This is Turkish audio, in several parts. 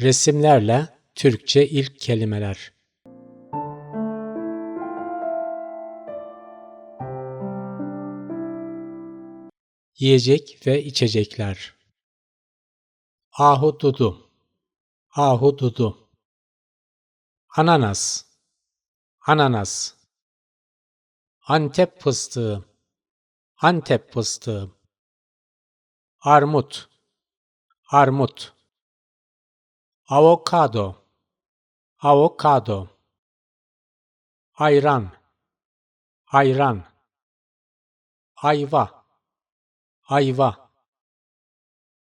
Resimlerle Türkçe ilk kelimeler. Yiyecek ve içecekler. Ahududu. Ahududu. Ananas. Ananas. Antep fıstığı. Antep fıstığı. Armut. Armut. Avokado. Avokado. Ayran. Ayran. Ayva. Ayva.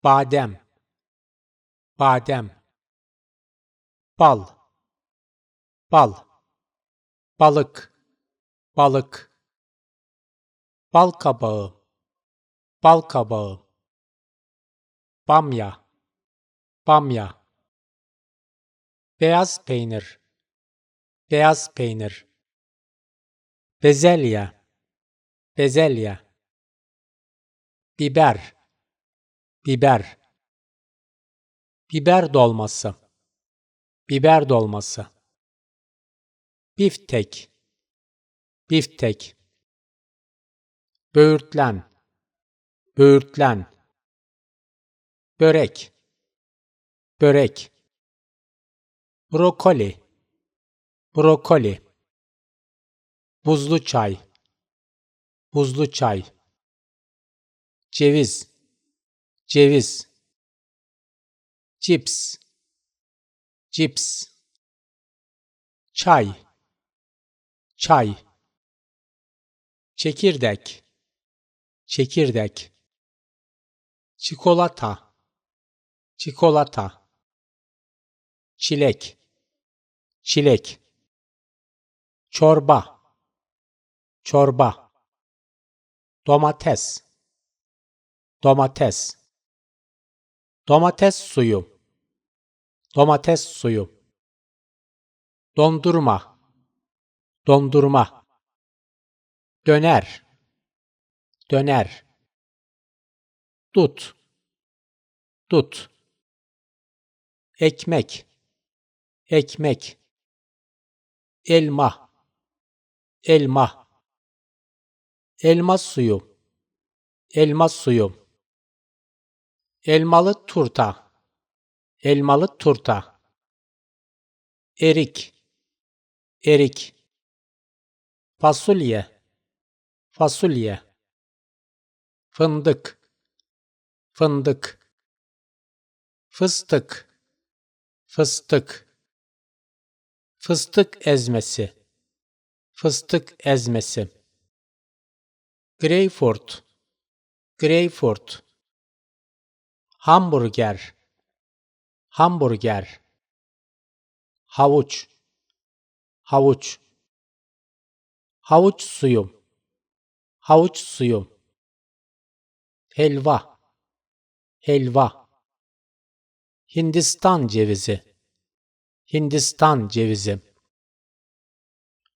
Badem. Badem. Bal. Bal. Balık. Balık. Bal kabağı. Bal kabağı. Bamya. Bamya. Beyaz peynir. Beyaz peynir. Bezelye. Bezelye. Biber. Biber. Biber dolması. Biber dolması. Biftek. Biftek. Böğürtlen. Böğürtlen. Börek. Börek. Brokoli. Brokoli. Buzlu çay. Buzlu çay. Ceviz. Ceviz. Cips. Cips. Çay. Çay. Çekirdek. Çekirdek. Çikolata. Çikolata. Çilek. Çilek. Çorba. Çorba. Domates. Domates. Domates suyu. Domates suyu. Dondurma. Dondurma. Döner. Döner. Dut. Dut. Ekmek. Ekmek. Elma. Elma. Elma suyu. Elma suyu. Elmalı turta. Elmalı turta. Erik. Erik. Fasulye. Fasulye. Fındık. Fındık. Fıstık. Fıstık. Fıstık ezmesi. Fıstık ezmesi. Greyfurt. Greyfurt. Hamburger. Hamburger. Havuç. Havuç. Havuç suyu. Havuç suyu. Helva. Helva. Hindistan cevizi. Hindistan cevizi.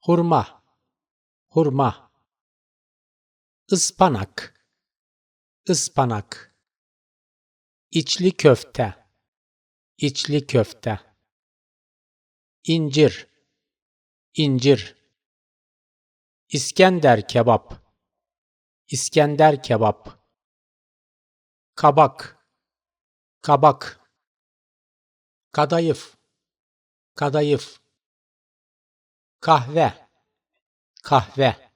Hurma. Hurma. Ispanak. Ispanak. İçli köfte. İçli köfte. İncir. İncir. İskender kebap. İskender kebap. Kabak. Kabak. Kadayıf. Kadayıf. Kahve. Kahve.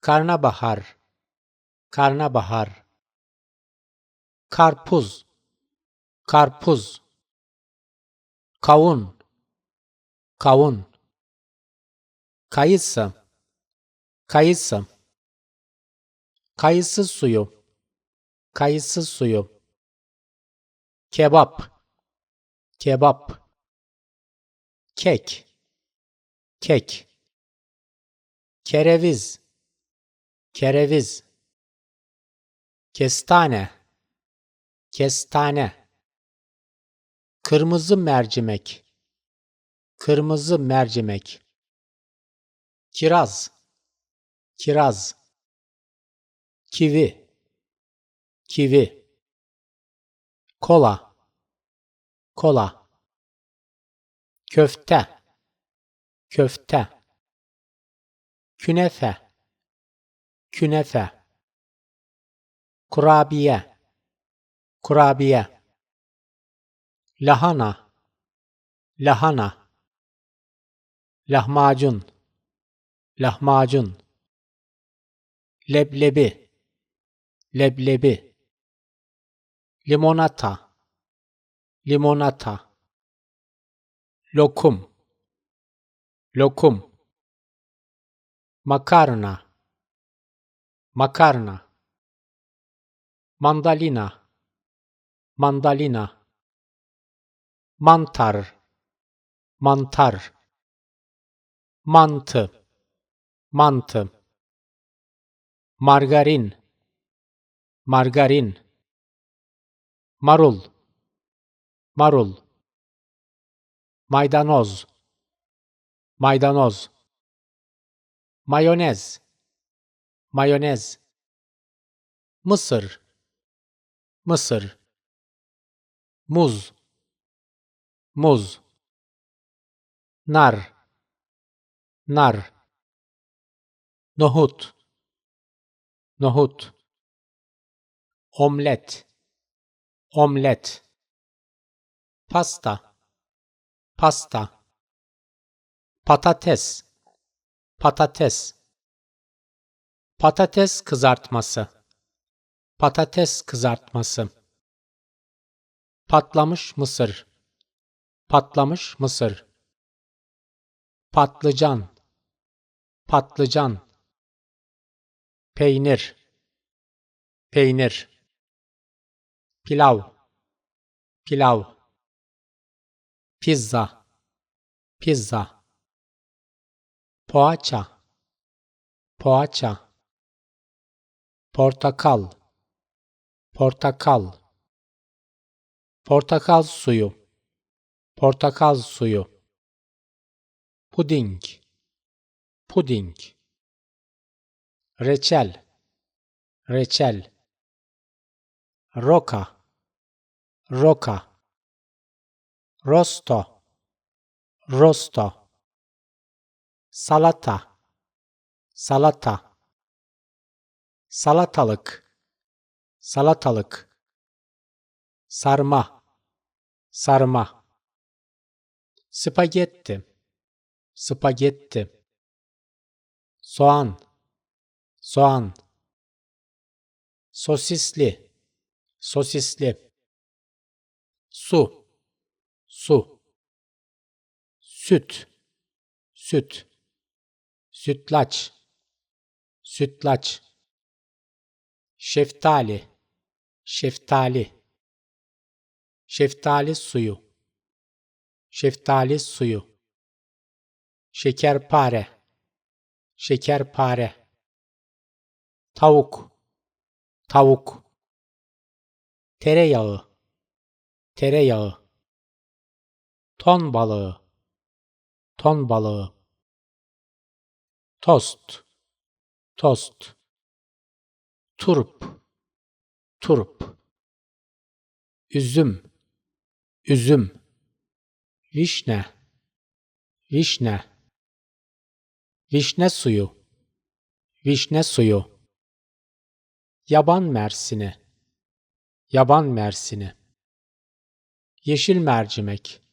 Karnabahar. Karnabahar. Karpuz. Karpuz. Kavun. Kavun. Kayısı. Kayısı. Kayısı suyu. Kayısı suyu. Kebap. Kebap. Kek. Kek. Kereviz. Kereviz. Kestane. Kestane. Kırmızı mercimek. Kırmızı mercimek. Kiraz. Kiraz. Kivi. Kivi. Kola. kola, köfte, köfte, künefe, künefe, kurabiye, kurabiye, lahana, lahana, lahmacun, lahmacun, leblebi, leblebi, limonata, limonata, lokum, lokum, makarna, makarna, mandalina, mandalina, mantar, mantar, mantı, mantı, margarin, margarin, marul, marul, maydanoz, maydanoz, mayonez, mayonez, mısır, mısır, muz, muz, nar, nar, nohut, nohut, omlet, omlet, pasta, pasta, patates, patates, patates kızartması, patates kızartması, patlamış mısır, patlamış mısır, patlıcan, patlıcan, peynir, peynir, pilav, pilav, pizza, pizza, poğaça, poğaça, portakal, portakal, portakal suyu, portakal suyu, puding, puding, reçel, reçel, roka, roka, rosto, rosto, salata, salata, salatalık, salatalık, sarma, sarma, spagetti, spagetti, soğan, soğan, sosisli, sosisli, su, su, süt, süt, sütlaç, sütlaç, şeftali, şeftali, şeftali suyu, şeftali suyu, şekerpare, şekerpare, tavuk, tavuk, tereyağı, tereyağı, ton balığı, ton balığı, tost, tost, turp, turp, üzüm, üzüm, vişne, vişne, vişne suyu, vişne suyu, yaban mersini, yaban mersini, yeşil mercimek,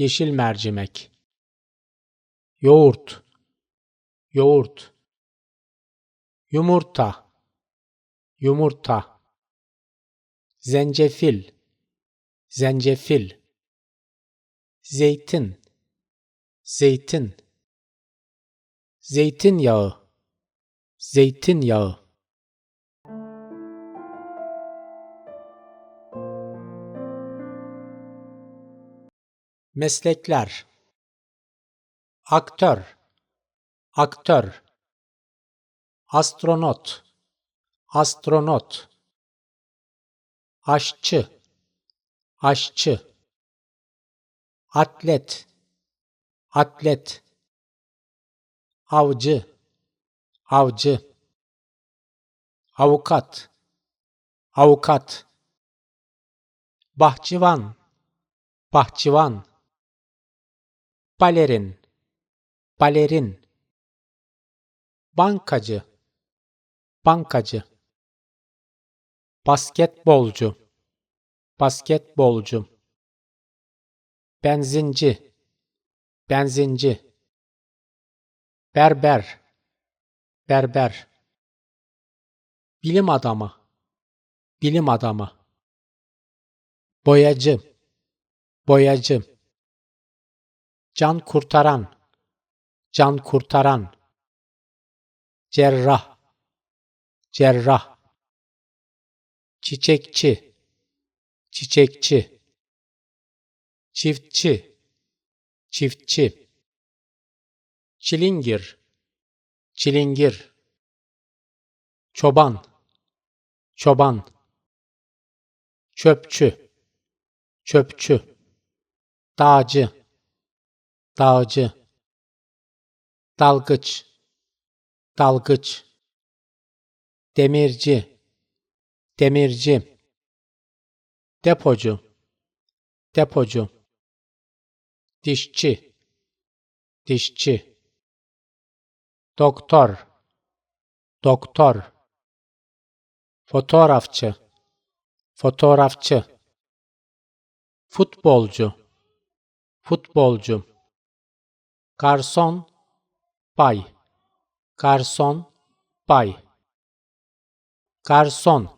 yeşil mercimek, yoğurt, yoğurt, yumurta, yumurta, zencefil, zencefil, zeytin, zeytin, zeytinyağı, zeytinyağı. Meslekler. Aktör. Aktör. Astronot. Astronot. Aşçı. Aşçı. Atlet. Atlet. Avcı. Avcı. Avukat. Avukat. Bahçıvan. Bahçıvan, balerin, balerin, bankacı, bankacı, basketbolcu, basketbolcu, benzinci, benzinci, berber, berber, bilim adamı, bilim adamı, boyacı, boyacı, can kurtaran, can kurtaran, cerrah, cerrah, çiçekçi, çiçekçi, çiftçi, çiftçi, çilingir, çilingir, çoban, çoban, çöpçü, çöpçü, dağcı, dağcı, dalgıç, dalgıç, demirci, demirci, depocu, depocu, dişçi, dişçi, doktor, doktor, fotoğrafçı, fotoğrafçı, futbolcu, futbolcu, garson, bay, garson, bay, garson,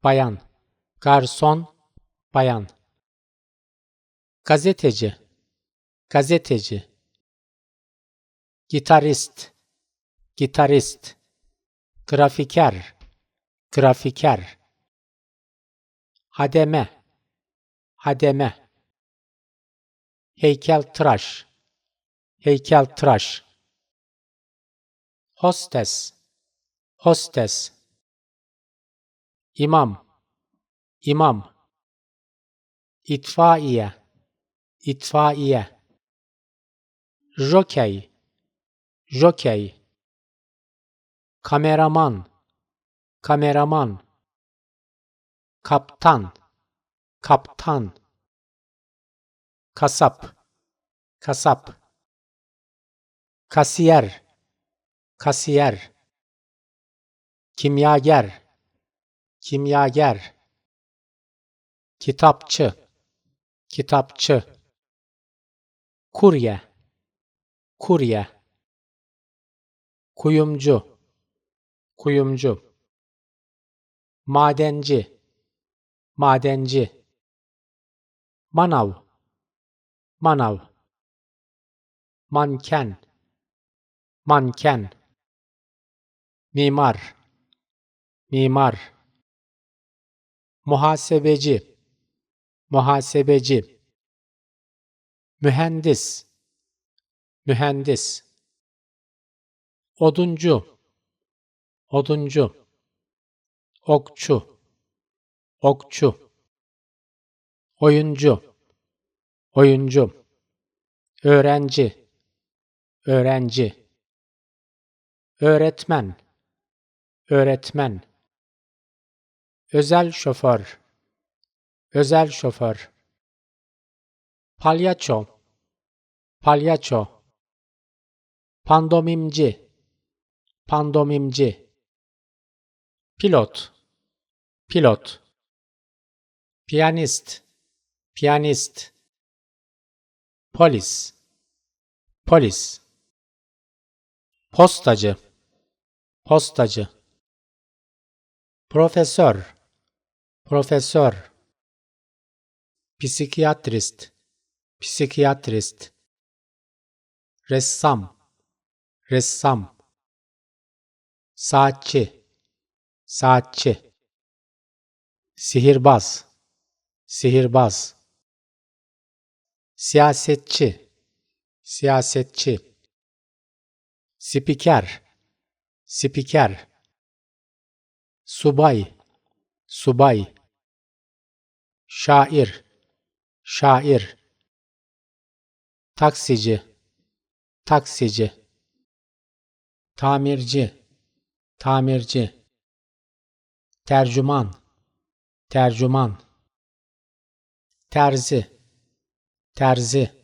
bayan, garson, bayan, gazeteci, gazeteci, gitarist, gitarist, grafiker, grafiker, hademe, hademe, heykeltıraş, heykeltıraş, hostes, hostes, imam, imam, itfaiye, itfaiye, jokey, jokey, kameraman, kameraman, kaptan, kaptan, kasap, kasap, kasiyer, kasiyer, kimyager, kimyager, kitapçı, kitapçı, kurye, kurye, kuyumcu, kuyumcu, madenci, madenci, manav, manav, manken, manken, mimar, mimar, muhasebeci, muhasebeci, mühendis, mühendis, oduncu, oduncu, okçu, okçu, oyuncu, oyuncu, öğrenci, öğrenci, öğretmen, öğretmen, özel şoför, özel şoför, palyaço, palyaço, pandomimci, pandomimci, pilot, pilot, piyanist, piyanist, polis, polis, postacı, postacı, profesör, profesör, psikiyatrist, psikiyatrist, ressam, ressam, saatçi, saatçi, sihirbaz, sihirbaz, siyasetçi, siyasetçi, spiker, spiker, subay, subay, şair, şair, taksici, taksici, tamirci, tamirci, tercüman, tercüman, terzi, terzi.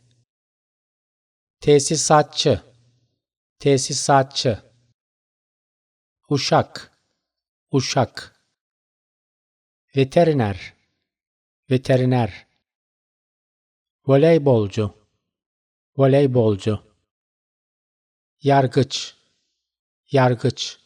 Tesisatçı. Tesisatçı uşak. Uşak. Veteriner. Veteriner. Voleybolcu. Voleybolcu. Yargıç. Yargıç.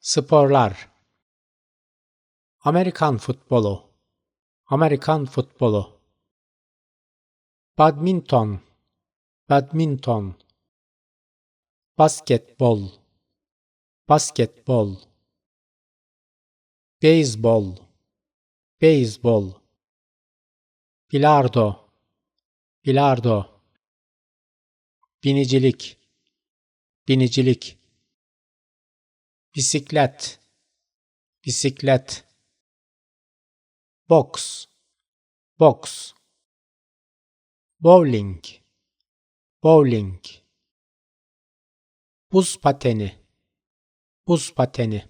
Sporlar. Amerikan futbolu Amerikan futbolu. Badminton. Badminton. Basketbol. Basketbol. Beyzbol Beyzbol Bilardo. Bilardo. Binicilik. Binicilik. Bisiklet. Bisiklet boks boks bowling. Bowling. Buz pateni. Buz pateni.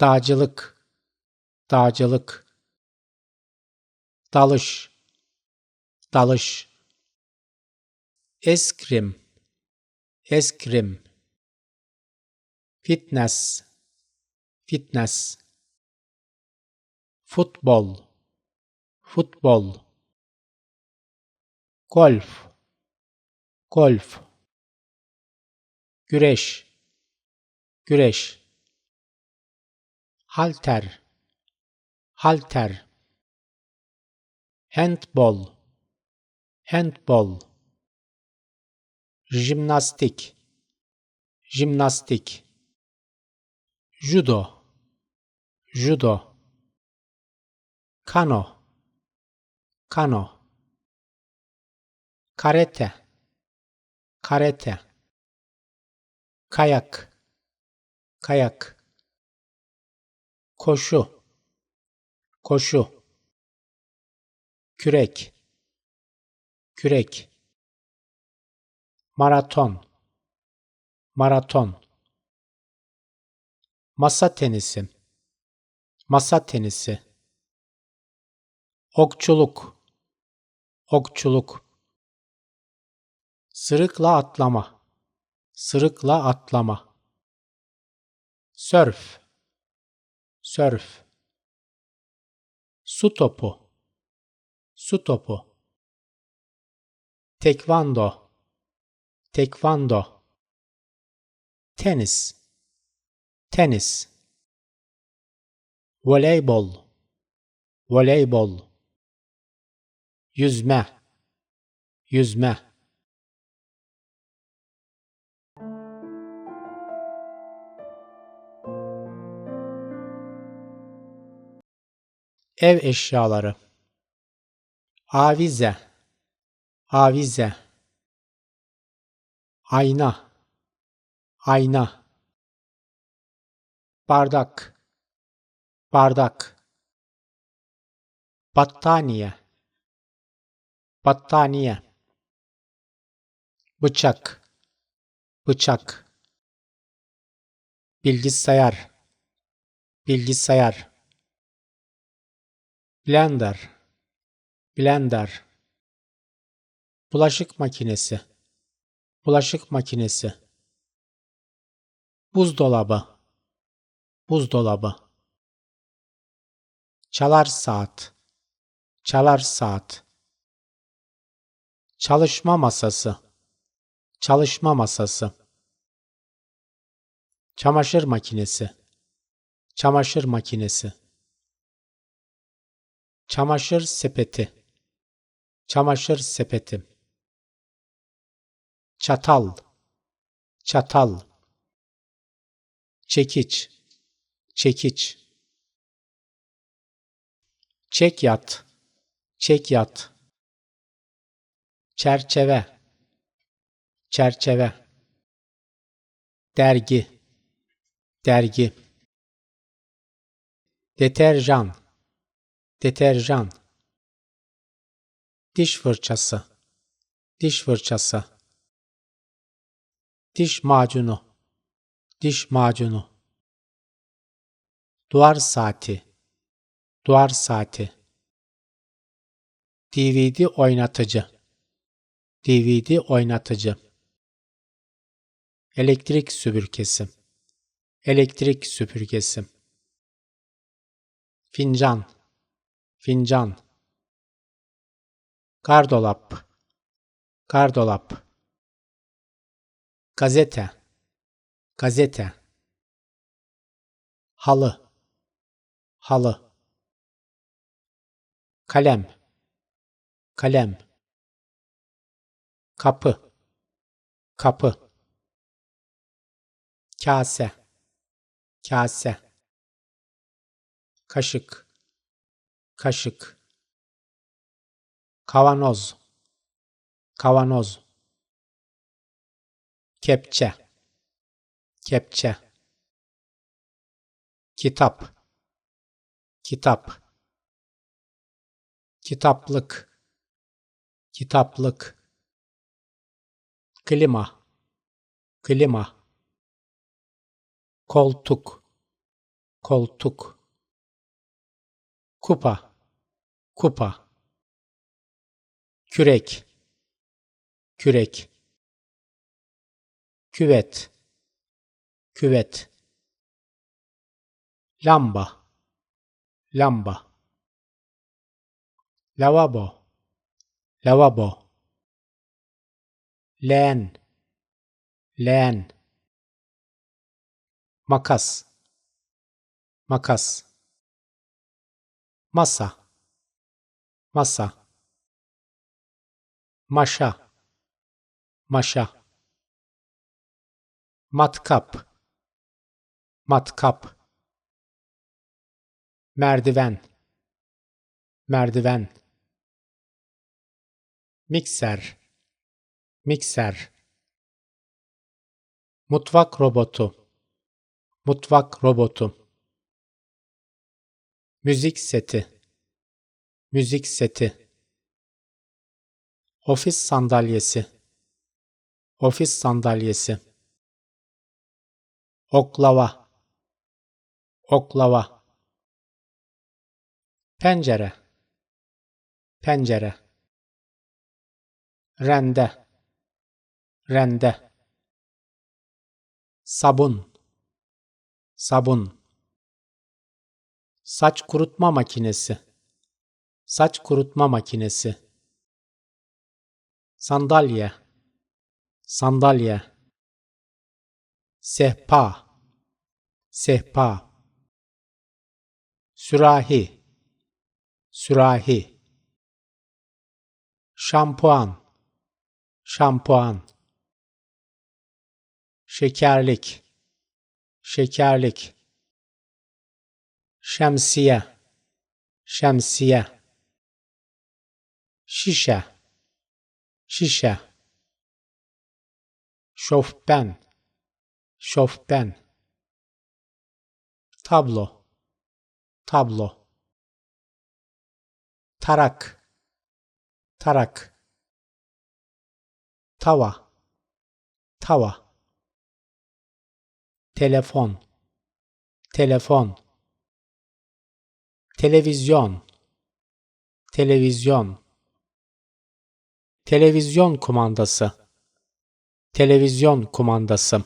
Dağcılık. Dağcılık. Dalış. Dalış. Eskrim. Eskrim. Fitness. Fitness futbol. Futbol. Golf. Golf. Güreş. Güreş. Halter. Halter. Handbol handbol jimnastik. Jimnastik. Judo. Judo kano. Kano. Karate karate kayak. Kayak. Koşu. Koşu. Kürek. Kürek. Maraton. Maraton. Masa tenisi. Masa tenisi okçuluk. Okçuluk. Sırıkla atlama. Sırıkla atlama. Sörf. Sörf. Su topu. Su topu. Tekvando. Tekvando. Tenis. Tenis. Voleybol. Voleybol yüzme. Yüzme. Ev eşyaları. Avize. Avize. Ayna. Ayna. Bardak. Bardak. Battaniye battaniye. Bıçak. Bıçak. Bilgisayar. Bilgisayar. Blender. Blender. Bulaşık makinesi. Bulaşık makinesi. Buzdolabı. Buzdolabı. Çalar saat. Çalar saat çalışma masası. Çalışma masası. Çamaşır makinesi. Çamaşır makinesi. Çamaşır sepeti. Çamaşır sepeti. Çatal. Çatal. Çekiç. Çekiç. Çek yat. Çek yat çerçeve. Çerçeve. Dergi. Dergi. Deterjan. Deterjan. Diş fırçası. Diş fırçası. Diş macunu, diş macunu, duvar saati, duvar saati, DVD oynatıcı, DVD oynatıcı, elektrik süpürgesi, elektrik süpürgesi, fincan, fincan, gardolap, gardolap, gazete, gazete, halı, halı, kalem, kalem, kapı, kapı, kase, kase, kaşık, kaşık, kavanoz, kavanoz, kepçe, kepçe, kitap, kitap, kitaplık, kitaplık, klima, klima, koltuk, koltuk, kupa, kupa, kürek, kürek, küvet, küvet, lamba, lamba, lavabo, lavabo, leğen, leğen, makas, makas, masa, masa, maşa, maşa, matkap, matkap, merdiven, merdiven, mikser, mikser, mutfak robotu, mutfak robotu, müzik seti, müzik seti, ofis sandalyesi, ofis sandalyesi, oklava, oklava, pencere, pencere, rende, rende, sabun, sabun, saç kurutma makinesi, saç kurutma makinesi, sandalye, sandalye, sehpa, sehpa, sürahi, sürahi, şampuan, şampuan, şekerlik, şekerlik, şemsiye, şemsiye, şişe, şişe, şofben, şofben, tablo, tablo, tarak, tarak, tava, tava, telefon, telefon, televizyon, televizyon, televizyon kumandası, televizyon kumandası,